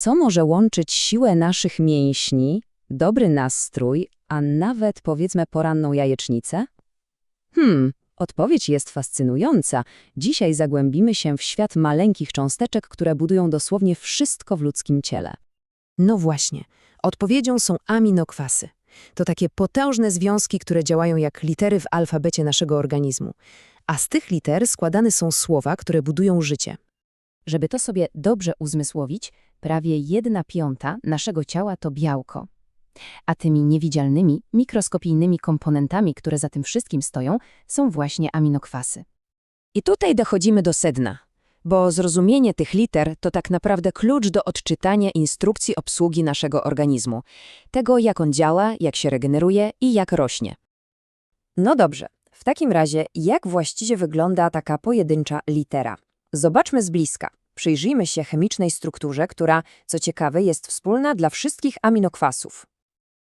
Co może łączyć siłę naszych mięśni, dobry nastrój, a nawet powiedzmy poranną jajecznicę? Hmm, odpowiedź jest fascynująca. Dzisiaj zagłębimy się w świat maleńkich cząsteczek, które budują dosłownie wszystko w ludzkim ciele. No właśnie, odpowiedzią są aminokwasy. To takie potężne związki, które działają jak litery w alfabecie naszego organizmu. A z tych liter składane są słowa, które budują życie. Żeby to sobie dobrze uzmysłowić, prawie jedna piąta naszego ciała to białko. A tymi niewidzialnymi, mikroskopijnymi komponentami, które za tym wszystkim stoją, są właśnie aminokwasy. I tutaj dochodzimy do sedna, bo zrozumienie tych liter to tak naprawdę klucz do odczytania instrukcji obsługi naszego organizmu, tego jak on działa, jak się regeneruje i jak rośnie. No dobrze, w takim razie jak właściwie wygląda taka pojedyncza litera? Zobaczmy z bliska. Przyjrzyjmy się chemicznej strukturze, która, co ciekawe, jest wspólna dla wszystkich aminokwasów.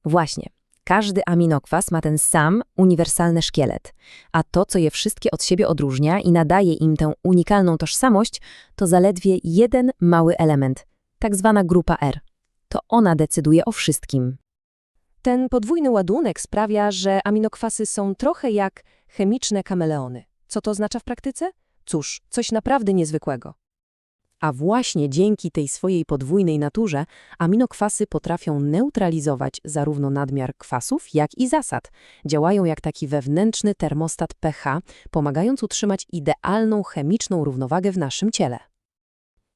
Właśnie. Każdy aminokwas ma ten sam, uniwersalny szkielet, a to, co je wszystkie od siebie odróżnia i nadaje im tę unikalną tożsamość, to zaledwie jeden mały element, tak zwana grupa R. To ona decyduje o wszystkim. Ten podwójny ładunek sprawia, że aminokwasy są trochę jak chemiczne kameleony. Co to oznacza w praktyce? Cóż, coś naprawdę niezwykłego. A właśnie dzięki tej swojej podwójnej naturze aminokwasy potrafią neutralizować zarówno nadmiar kwasów, jak i zasad. Działają jak taki wewnętrzny termostat pH, pomagając utrzymać idealną chemiczną równowagę w naszym ciele.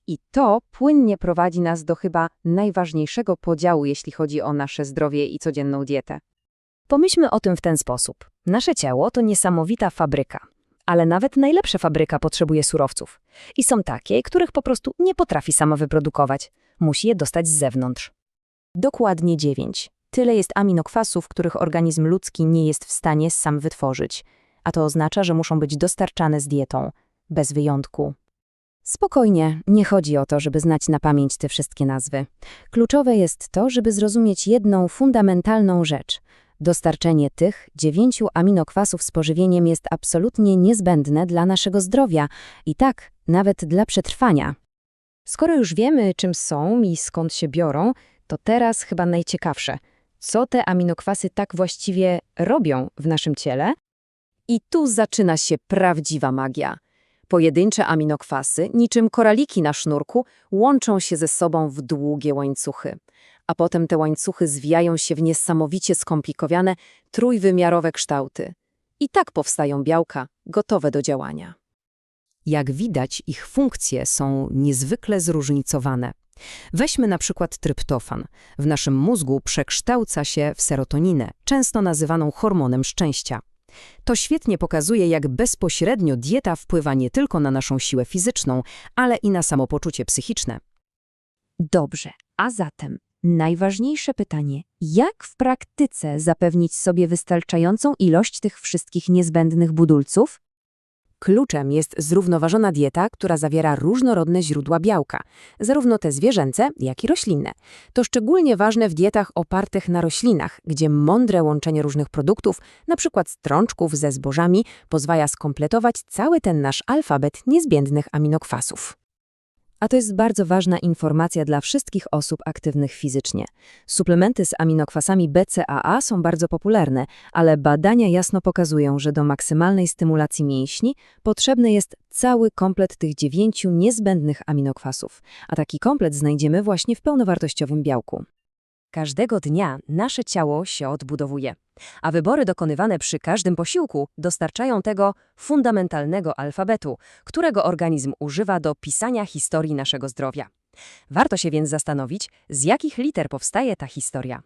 I to płynnie prowadzi nas do chyba najważniejszego podziału, jeśli chodzi o nasze zdrowie i codzienną dietę. Pomyślmy o tym w ten sposób. Nasze ciało to niesamowita fabryka. Ale nawet najlepsza fabryka potrzebuje surowców. I są takie, których po prostu nie potrafi sama wyprodukować. Musi je dostać z zewnątrz. Dokładnie dziewięć. Tyle jest aminokwasów, których organizm ludzki nie jest w stanie sam wytworzyć. A to oznacza, że muszą być dostarczane z dietą. Bez wyjątku. Spokojnie, nie chodzi o to, żeby znać na pamięć te wszystkie nazwy. Kluczowe jest to, żeby zrozumieć jedną fundamentalną rzecz. Dostarczenie tych dziewięciu aminokwasów z pożywieniem jest absolutnie niezbędne dla naszego zdrowia i tak, nawet dla przetrwania. Skoro już wiemy, czym są i skąd się biorą, to teraz chyba najciekawsze. Co te aminokwasy tak właściwie robią w naszym ciele? I tu zaczyna się prawdziwa magia. Pojedyncze aminokwasy, niczym koraliki na sznurku, łączą się ze sobą w długie łańcuchy. A potem te łańcuchy zwijają się w niesamowicie skomplikowane, trójwymiarowe kształty. I tak powstają białka, gotowe do działania. Jak widać, ich funkcje są niezwykle zróżnicowane. Weźmy na przykład tryptofan. W naszym mózgu przekształca się w serotoninę, często nazywaną hormonem szczęścia. To świetnie pokazuje, jak bezpośrednio dieta wpływa nie tylko na naszą siłę fizyczną, ale i na samopoczucie psychiczne. Dobrze, a zatem najważniejsze pytanie: jak w praktyce zapewnić sobie wystarczającą ilość tych wszystkich niezbędnych budulców? Kluczem jest zrównoważona dieta, która zawiera różnorodne źródła białka, zarówno te zwierzęce, jak i roślinne. To szczególnie ważne w dietach opartych na roślinach, gdzie mądre łączenie różnych produktów, np. strączków ze zbożami, pozwala skompletować cały ten nasz alfabet niezbędnych aminokwasów. A to jest bardzo ważna informacja dla wszystkich osób aktywnych fizycznie. Suplementy z aminokwasami BCAA są bardzo popularne, ale badania jasno pokazują, że do maksymalnej stymulacji mięśni potrzebny jest cały komplet tych dziewięciu niezbędnych aminokwasów, a taki komplet znajdziemy właśnie w pełnowartościowym białku. Każdego dnia nasze ciało się odbudowuje, a wybory dokonywane przy każdym posiłku dostarczają tego fundamentalnego alfabetu, którego organizm używa do pisania historii naszego zdrowia. Warto się więc zastanowić, z jakich liter powstaje ta historia.